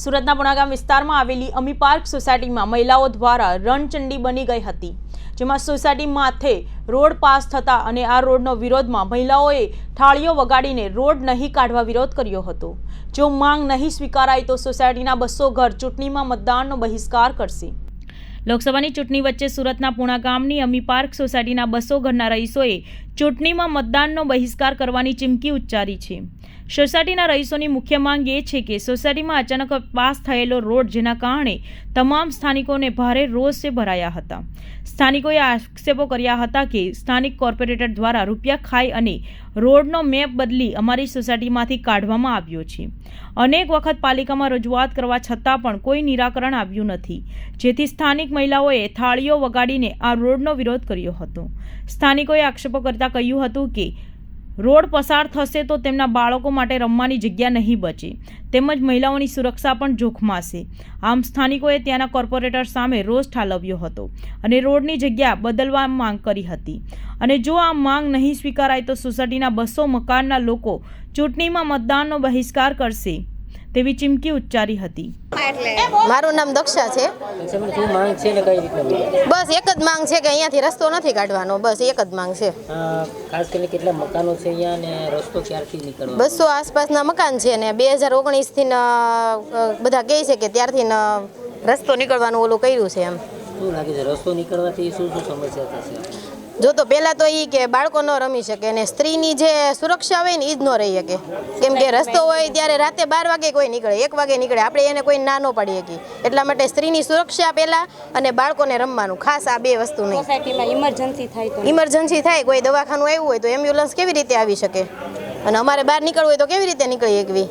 સુરતના પુણાગામ વિસ્તારમાં આવેલી અમી પાર્ક સોસાયટીમાં મહિલાઓ દ્વારા રણચંડી બની ગઈ હતી, જેમાં સોસાયટી માથે રોડ પાસ થતા અને આ રોડનો વિરોધમાં મહિલાઓએ થાળીઓ વગાડીને રોડ નહીં કાઢવા વિરોધ કર્યો હતો. જો માંગ નહીં સ્વીકારાય તો સોસાયટીના બસો ઘર ચૂંટણીમાં મતદાનનો બહિષ્કાર કરશે. લોકસભાની ચૂંટણી વચ્ચે સુરતના પુણા ગામની અમી પાર્ક સોસાયટીના બસો ઘરના રહીશોએ ચૂંટણીમાં મતદાનનો બહિષ્કાર કરવાની ચીમકી ઉચ્ચારી છે. સોસાયટીના રહીશોની મુખ્ય માંગ એ છે કે સોસાયટીમાં અચાનક પાસ થયેલો રોડ જેના કારણે તમામ સ્થાનિકોને ભારે રોષે ભરાયા હતા. સ્થાનિકોએ આક્ષેપો કર્યા હતા કે સ્થાનિક કોર્પોરેટર દ્વારા રૂપિયા ખાઈ અને રોડનો મેપ બદલી અમારી સોસાયટીમાંથી કાઢવામાં આવ્યો છે. અનેક વખત પાલિકામાં રજૂઆત કરવા છતાં પણ કોઈ નિરાકરણ આવ્યું નથી. જેથી સ્થાનિક મહિલાઓએ થાળીઓ વગાડીને આ રોડનો વિરોધ કર્યો હતો. સ્થાનિકોએ આક્ષેપો કરતાં કહ્યું હતું કે રોડ પસાર થશે તો તેમના બાળકો માટે રમવાની જગ્યા નહીં બચે. તેમજ મહિલાઓની સુરક્ષા પણ જોખમાશે. આમ સ્થાનિકોએ ત્યાંના કોર્પોરેટર સામે રોષ ઠાલવ્યો હતો અને રોડની જગ્યા બદલવા માંગ કરી હતી. અને જો આ માંગ નહીં સ્વીકારાય તો સોસાયટીના બસો મકાનના લોકો ચૂંટણીમાં મતદાનનો બહિષ્કાર કરશે. તેવી ચીમકી ઉચ્ચારી હતી. મારું નામ દક્ષા છે? બસ એક જ માંગ છે કે અહીંયાથી રસ્તો નથી કાઢવાનો. બસ એક જ માંગ છે. ખાસ કરીને કેટલા મકાનો છે અહીંયા અને રસ્તો ક્યારથી નીકળવાનો બસો આસપાસના મકાન છે ને બે હજાર ઓગણીસથી બધા કહે છે કે ત્યારથી રસ્તો નીકળવાનું ઓલું કર્યું છે એમ. શું લાગે છે રસ્તો નીકળવાથી શું શું સમસ્યા થશે? જો તો પહેલાં તો એ કે બાળકો ન રમી શકે અને સ્ત્રીની જે સુરક્ષા હોય ને એ જ ન રહી શકે. કેમ કે રસ્તો હોય ત્યારે રાતે બાર વાગે કોઈ નીકળે એક વાગે નીકળે. આપણે એને કોઈ ના ન પાડી શકીએ એટલા માટે સ્ત્રીની સુરક્ષા પહેલાં અને બાળકોને રમવાનું ખાસ આ બે વસ્તુ નહીં. સોસાયટીમાં ઇમરજન્સી થાય તો ઇમરજન્સી થાય કોઈ દવાખાનું આવ્યું હોય તો એમ્બ્યુલન્સ કેવી રીતે આવી શકે? અને અમારે બહાર નીકળવું હોય તો કેવી રીતે નીકળી શકવી